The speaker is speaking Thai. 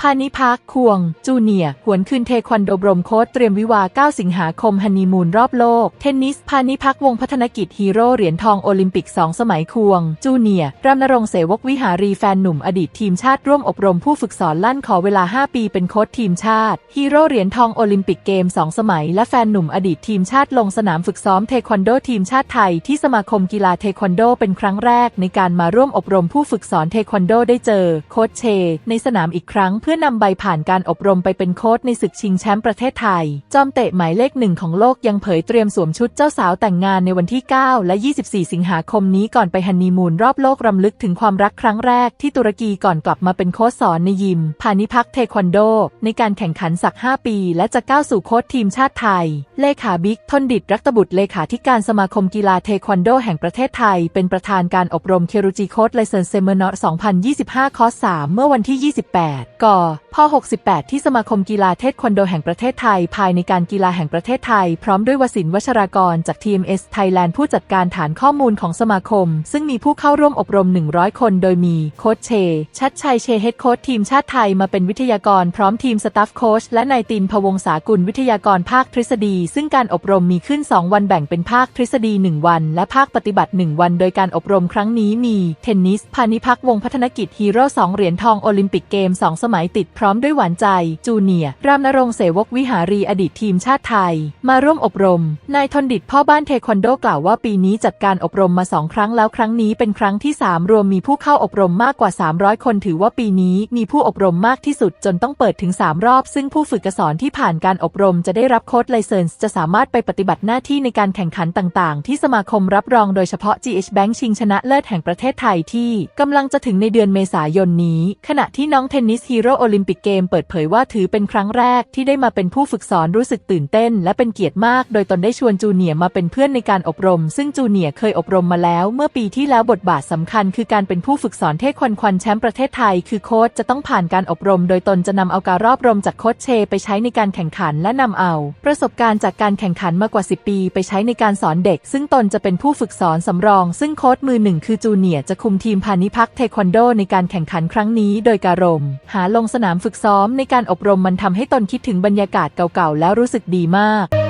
พานิพักควง จูเนียหวนคืนเทควันโดบรมโค้ดเตรียมวิวา 9 สิงหาคมฮันนีมูนรอบโลก เทนนิส พานิพักวงพัฒนกิจฮีโร่เหรียญทองโอลิมปิก 2 สมัยควง จูเนียร์รำนรงเสวกวิหารีแฟนหนุ่มอดีตทีมชาติร่วมอบรมผู้ฝึกสอนลั่นขอเวลา 5 ปีเป็นโค้ชทีมชาติ ฮีโร่เหรียญทองโอลิมปิกเกม 2 สมัย และแฟนหนุ่มอดีตทีมชาติลงสนามฝึกซ้อมเทควันโดทีมชาติไทยที่สมาคมกีฬาเทควันโดเป็นครั้งแรกในการมาร่วมอบรมผู้ฝึกสอนเทควันโดได้เจอโค้ชเช ในสนามอีกครั้งเพื่อนำใบผ่านการอบรมไปเป็นโค้ชในศึกชิงแชมป์ประเทศไทย จอมเตะหมายเลขหนึ่งของโลกยังเผยเตรียมสวมชุดเจ้าสาวแต่งงานในวันที่ 9 และ 24 สิงหาคมนี้ก่อนไปฮันนีมูนรอบโลกรำลึกถึงความรักครั้งแรกที่ตุรกีก่อนกลับมาเป็นโค้ชสอนในยิม พานิพักเทควันโด ในการแข่งขันสัก 5 ปี และจะก้าวสู่โค้ชทีมชาติไทย เลขาบิ๊กทนดิตรักตบุตรเลขาธิการสมาคมกีฬาเทควันโด แห่งประเทศไทย เป็นประธานการอบรมเครูจิโค้ชไลเซนเซเมนอ2025 คอร์ส3เมื่อวันที่ 28ก่อพ68 ที่สมาคมกีฬาเทศควันโดแห่งประเทศไทย ภายในการกีฬาแห่งประเทศไทย พร้อมด้วยวสินวชรากรจาก TMS Thailand ผู้จัดการฐานข้อมูลของสมาคม ซึ่งมีผู้เข้าร่วมอบรม 100 คนโดยมีโค้ชเช ชัดชัยเชเฮดโค้ชทีมชาติไทยมาเป็นวิทยากรพร้อมทีมสตาฟโค้ชและนายตินพวงศากุลวิทยากรภาคทฤษฎี ซึ่งการอบรมมีขึ้น 2 วันแบ่งเป็นภาคทฤษฎี 1 วัน และภาคปฏิบัติ 1 วัน โดยการอบรมครั้งนี้มีเทนนิสพานิพักวงพัฒนกิจฮีโร่2เหรียญทองโอลิมปิกเกม 2 สมัยติดพร้อมด้วยหวานใจ จูเนียร์รามนรงเสวกวิหารีอดีตทีมชาติไทย มาร่วมอบรม นายทนดิตพ่อบ้านเทควันโดกล่าวว่าปีนี้จัดการอบรมมาสองครั้งแล้วครั้งนี้เป็นครั้งที่ 3 รวมมีผู้เข้าอบรมมากกว่า 300 คนถือว่าปีนี้มีผู้อบรมมากที่สุดจนต้องเปิดถึง 3 รอบ ซึ่งผู้ฝึกสอนที่ผ่านการอบรมจะได้รับโค้ดไลเซนส์จะสามารถไปปฏิบัติหน้าที่ในการแข่งขันต่างๆ ที่สมาคมรับรองโดยเฉพาะ GH Bank ชิงชนะเลิศแห่งประเทศไทยที่กำลังจะถึงในเดือนเมษายนนี้ ขณะที่น้องเทนนิสฮีโร่โอลิมปิกเกมเปิดเผยว่าถือเป็นครั้งแรกที่ได้มาเป็นผู้ฝึกสอนรู้สึกตื่นเต้น และเป็นเกียรติมาก โดยตนได้ชวนจูเนียมาเป็นเพื่อนในการอบรม ซึ่งจูเนียเคยอบรมมาแล้ว เมื่อปีที่แล้วบทบาทสำคัญ คือการเป็นผู้ฝึกสอนเทควันควันแชมป์ประเทศไทย คือโค้ชจะต้องผ่านการอบรม โดยตนจะนำเอาการรอบรมจากโค้ชเช ไปใช้ในการแข่งขันและนำเอา ประสบการณ์จากการแข่งขันมากว่า 10 ปี ไปใช้ในการสอนเด็ก ซึ่งตนจะเป็นผู้ฝึกสอนสำรอง ซึ่งโค้ชมือหนึ่งคือจูเนียจะคุมทีมพานิพักเทควันโดในการแข่งขันครั้งนี้ โดยการรม หาลงงสนามฝึกซ้อมในการอบรมมันทำให้ตนคิดถึงบรรยากาศเก่าๆ แล้วรู้สึกดีมาก